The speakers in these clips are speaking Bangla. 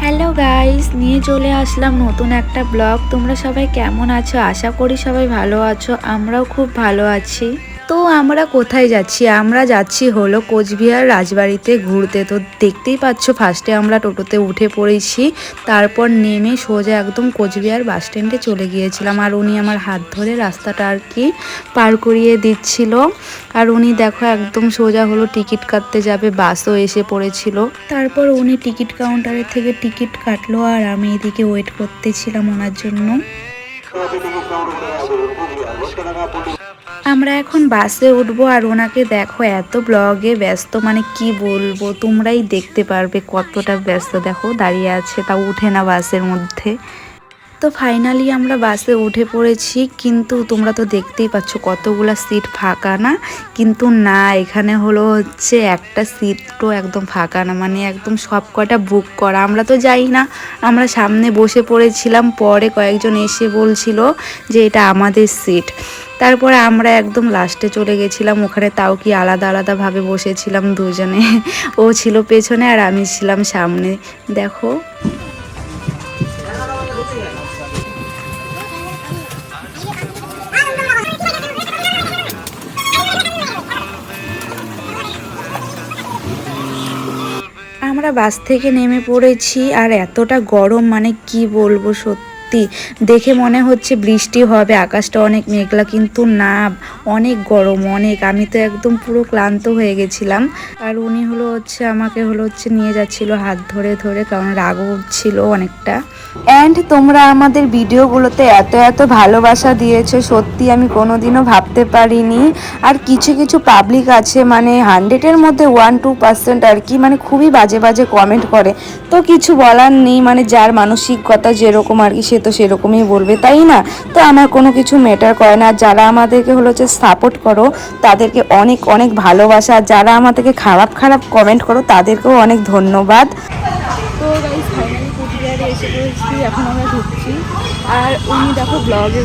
হ্যালো গাইস নিয়ে চলে আসলাম নতুন একটা ব্লগ তোমরা সবাই কেমন আছো? আশা করি সবাই ভালো আছো। আমরাও খুব ভালো আছি। তো আমরা কোথায় যাচ্ছি? আমরা যাচ্ছি হলো কোচবিহার রাজবাড়িতে ঘুরতে। তো দেখতেই পাচ্ছ ফার্স্টে আমরা টোটোতে উঠে পড়েছি। তারপর নেমে সোজা একদম কোচবিহার বাস স্ট্যান্ডে চলে গিয়েছিলাম। আর উনি আমার হাত ধরে রাস্তাটা আর কি পার করিয়ে দিচ্ছিল। আর উনি দেখো একদম সোজা হলো টিকিট কাটতে যাবে, বাসও এসে পড়েছিল। তারপর উনি টিকিট কাউন্টারের থেকে টিকিট কাটলো আর আমি এদিকে ওয়েট করতেছিলাম ওনার জন্য। আমরা এখন বাসে উঠবো আর ওনাকে দেখো এত ব্লগে ব্যস্ত মানে কি বলব? তোমরাই দেখতে পারবে কতটা ব্যস্ত। দেখো, দাঁড়িয়ে আছে, তাও উঠে না বাসের মধ্যে। তো ফাইনালি আমরা বাসে উঠে পড়েছি, কিন্তু তোমরা তো দেখতেই পাচ্ছ কতগুলা সিট ফাঁকা না। কিন্তু না, এখানে হলো হচ্ছে একটা সিটও একদম ফাঁকা না মানে একদম সব কটা বুক করা। আমরা তো যাই না, আমরা সামনে বসে পড়েছিলাম, পরে কয়েকজন এসে বলছিল যে এটা আমাদের সিট তারপরে আমরা একদম লাস্টে চলে গেছিলাম, ওখানে তাও কি আলাদা আলাদাভাবে বসেছিলাম দুজনে। ও ছিল পেছনে আর আমি ছিলাম সামনে। দেখো। আমরা বাস থেকে নেমে পড়েছি আর এতটা গরম মানে কি বলব সত্যি। দেখে মনে হচ্ছে বৃষ্টি হবে, আকাশটা অনেক মেঘলা, কিন্তু না, অনেক গরম, অনেক। আমি তো একদম পুরো ক্লান্ত হয়ে গেছিলাম। আর উনি হলো হচ্ছে, আমাকে হলো হচ্ছে নিয়ে যাচ্ছিল হাত ধরে ধরে, কারণ রাগও ছিল অনেকটা। অ্যান্ড তোমরা আমাদের ভিডিওগুলোতে এত এত ভালোবাসা দিয়েছ, সত্যি আমি কোনোদিনও ভাবতে পারিনি। আর কিছু কিছু পাবলিক আছে মানে হান্ড্রেডের মধ্যে ওয়ান টু পার্সেন্ট আর কি মানে খুবই বাজে বাজে কমেন্ট করে। তো কিছু বলার নেই মানে যার মানসিকতা যেরকম আর কি, সে তো সেরকমই বলবে, তাই না? তো আমার কোনো কিছু ম্যাটার করে না। যারা আমাদেরকে হলো যে সাপোর্ট করো, তাদেরকে অনেক অনেক ভালোবাসা। যারা আমাদেরকে খারাপ খারাপ কমেন্ট করো, তাদেরকেও অনেক ধন্যবাদ। এসে পড়েছি, এখন আমরা ঢুকছি। আর উনি দেখো ব্লগে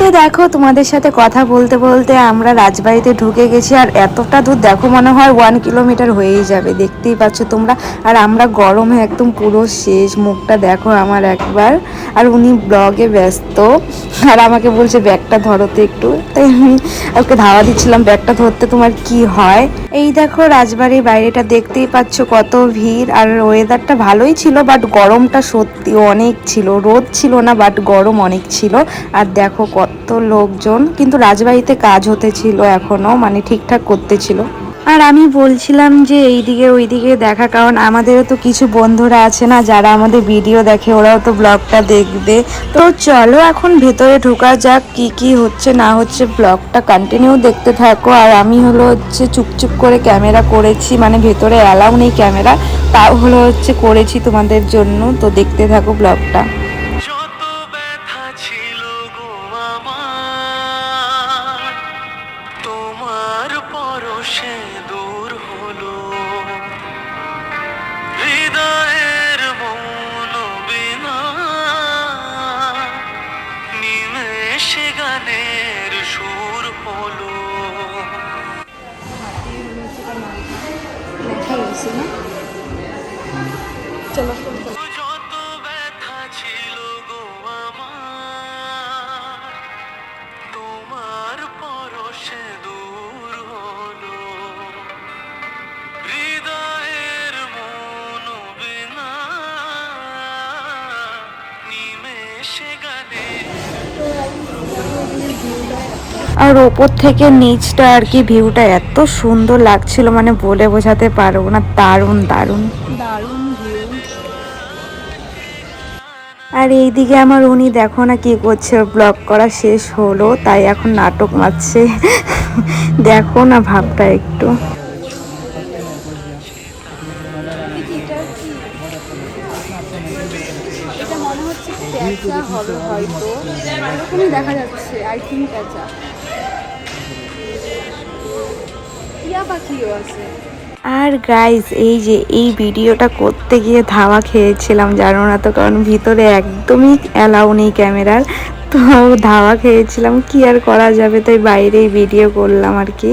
তো দেখো, তোমাদের সাথে কথা বলতে বলতে আমরা রাজবাড়িতে ঢুকে গেছি আর এতটা দূর দেখো মনে হয় ওয়ান কিলোমিটার হয়েই যাবে, দেখতেই পাচ্ছ তোমরা। আর আমরা গরমে একদম পুরো শেষ, মুখটা দেখো আমার একবার। আর উনি ব্লগে ব্যস্ত, আর আমাকে বলছে, ব্যাগটা ধরো তো একটু। তাই আমি ওকে ধাওয়া দিচ্ছিলাম, ব্যাগটা ধরতে তোমার কি হয়? এই দেখো রাজবাড়ির বাইরেটা দেখতেই পাচ্ছ কত ভিড়, আর ওয়েদারটা ভালোই ছিল বাট গরমটা সত্যি অনেক ছিল, রোদ ছিল না বাট গরম অনেক ছিল। আর দেখো কত লোকজন, কিন্তু রাজবাড়িতে কাজ হতেছিল এখনও মানে ঠিকঠাক করতেছিল। আর আমি বলছিলাম যে এইদিকে ওইদিকে দেখা, কারণ আমাদেরও তো কিছু বন্ধুরা আছে না, যারা আমাদের ভিডিও দেখে, ওরাও তো ব্লগটা দেখবে। তো চলো এখন ভেতরে ঢোকা যাক, কি কি হচ্ছে, না হচ্ছে, ব্লগটা কন্টিনিউ দেখতে থাকো। আর আমি হলো হচ্ছে চুপচুপ করে ক্যামেরা করেছি মানে ভেতরে অ্যালাউ নেই ক্যামেরা, তাও হলো হচ্ছে করেছি তোমাদের জন্য, তো দেখতে থাকো ব্লগটা। যত ব্যথা ছিল গো আমার আর ওপর থেকে নিচটা আর কি ভিউটা এত সুন্দর লাগছিল মানে বলে বোঝাতে পারব না। দারুণ দারুণ। দারুণ আর এইদিকে আমার উনি দেখো না কি করছে ব্লগ করা শেষ হলো তাই এখন নাটক মারছে। দেখো না ভাবটা একটু। দেখা যাচ্ছে আই থিঙ্ক আর গাইজ এই যে এই ভিডিওটা করতে গিয়ে ধাওয়া খেয়েছিলাম জানো না তো কারণ ভিতরে একদমই অ্যালাউ নেই ক্যামেরার। তো ধাওয়া খেয়েছিলাম কি আর করা যাবে? তাই বাইরেই ভিডিও করলাম আর কি।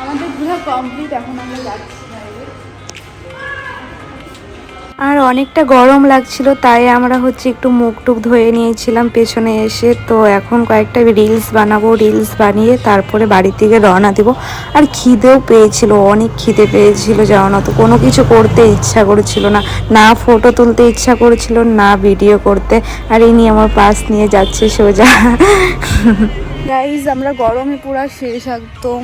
আমাদের ঘোরা কমপ্লিট এখন আমরা যাচ্ছি। আর অনেকটা গরম লাগছিল, তাই আমরা হচ্ছে একটু মুখ টুক ধুয়ে নিয়েছিলাম পেছনে এসে। তো এখন কয়েকটা রিলস বানাবো রিলস বানিয়ে তারপরে বাড়ি থেকে রওনা দিব। আর খিদেও পেয়েছিল, অনেক খিদে পেয়েছিল, জানো তো, কোনো কিছু করতে ইচ্ছা করেছিল না। না ফটো তুলতে ইচ্ছা করেছিল, না ভিডিও করতে। আর ইনি আমার পাস নিয়ে যাচ্ছে সোজা। গাইজ আমরা গরমে পুরা শেষ, একদম।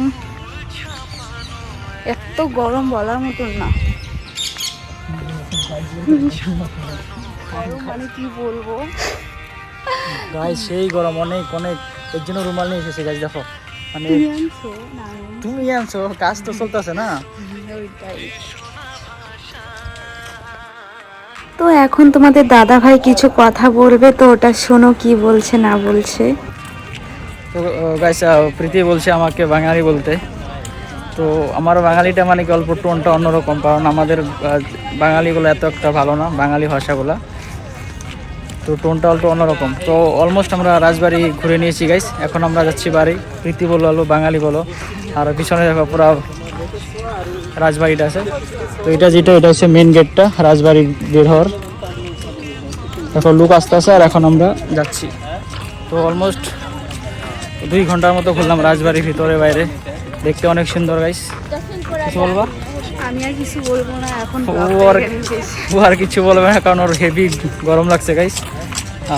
এত গরম বলার মতন না। মানে কি বলব? গাই সেই গরম অনেক অনেক। এর জন্য রুমাল নিয়ে এসেছি গাছ দেখো। মানে তুমি আনছো? কাজ তো চলতেছে না। ওইটাই। তো এখন তোমাদের দাদা ভাই কিছু কথা বলবে? তো ওটা শোনো কি বলছে না বলছে। তো গাইস প্রীতি বলছে আমাকে বাঙালি বলতে। তো আমার বাঙালিটা মানে কি অল্প টোনটা অন্যরকম, কারণ আমাদের বাঙালিগুলো এত একটা ভালো না, বাঙালি ভাষাগুলো। তো টোনটা অল্প অন্যরকম। তো অলমোস্ট আমরা রাজবাড়ি ঘুরে নিয়েছি গাইস এখন আমরা যাচ্ছি বাড়ি। প্রীতি বলো, আলো বাঙালি বলো। আর পিছনে দেখো পুরো রাজবাড়িটা আছে। তো এটা যেটা, এটা হচ্ছে মেন গেটটা রাজবাড়ি বের এখন লুক আসতে আসে আর এখন আমরা যাচ্ছি। তো অলমোস্ট দুই ঘণ্টার মতো ঘুরলাম রাজবাড়ির ভিতরে, বাইরে। দেখতে অনেক সুন্দর গাইস কিছু বলবা? আমি আর কিছু বলব না এখন ও আর কিছু বলবে না কারণ ওর হেভি গরম লাগছে গাইস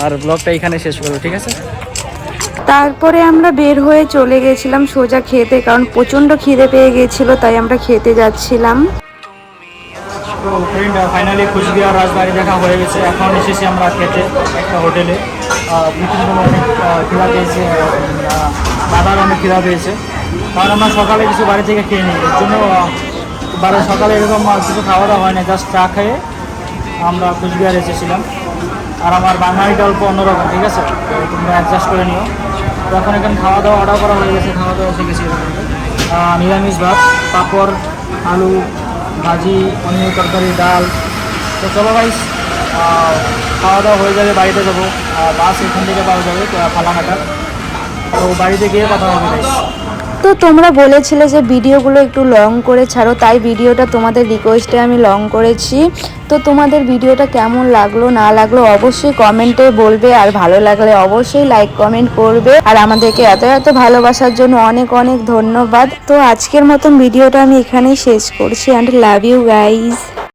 আর ব্লগটা এখানে শেষ করব ঠিক আছে? তারপরে আমরা বের হয়ে চলে গেছিলাম সোজা খেতে কারণ প্রচণ্ড খিদে পেয়ে গেছিল তাই আমরা খেতে যাচ্ছিলাম। তো ফ্রেন্ড ফাইনালি কুচবিহার রাজবাড়ি দেখা হয়ে গেছে। এখন এসেছি আমরা খেতে একটা হোটেলে। বিভিন্ন অনেক খিদা পেয়েছে দাদার অনেক খিদা পেয়েছে। কারণ আমরা সকালে কিছু বাড়ি থেকে খেয়ে নিই। এর জন্য বারে সকালে এরকম কিছু খাওয়া দাওয়া হয় না জাস্ট চা খেয়ে আমরা কুচবিহার এসেছিলাম। আর আমার বাঙালিটা অল্প অন্যরকম, ঠিক আছে? তো তোমরা অ্যাডজাস্ট করে নিও। তো এখন এখানে খাওয়া দাওয়া অর্ডার করা হয়ে গেছে খাওয়া দাওয়া গেছে নিরামিষ ভাত, পাঁপড়, আলু, ভাজি, পনির তরকারি, ডাল। তো চলো ভাই খাওয়া দাওয়া হয়ে যাবে বাড়িতে যাব। বাস এখান থেকে পাওয়া যাবে ফালাকাটা তো বাড়িতে গিয়ে কথা হবে ভাই তো তোমরা বলেছিলে যে ভিডিওগুলো একটু লং করে ছাড়ো, তাই ভিডিওটা তোমাদের রিকোয়েস্টে আমি লং করেছি। তো তোমাদের ভিডিওটা কেমন লাগল, না লাগল অবশ্যই কমেন্টে বলবে, আর ভালো লাগলে অবশ্যই লাইক কমেন্ট করবে। আর আমাদেরকে এত এত ভালোবাসার জন্য অনেক অনেক ধন্যবাদ। তো আজকের মতন ভিডিওটা আমি এখানেই শেষ করছি অ্যান্ড লাভ ইউ গাইজ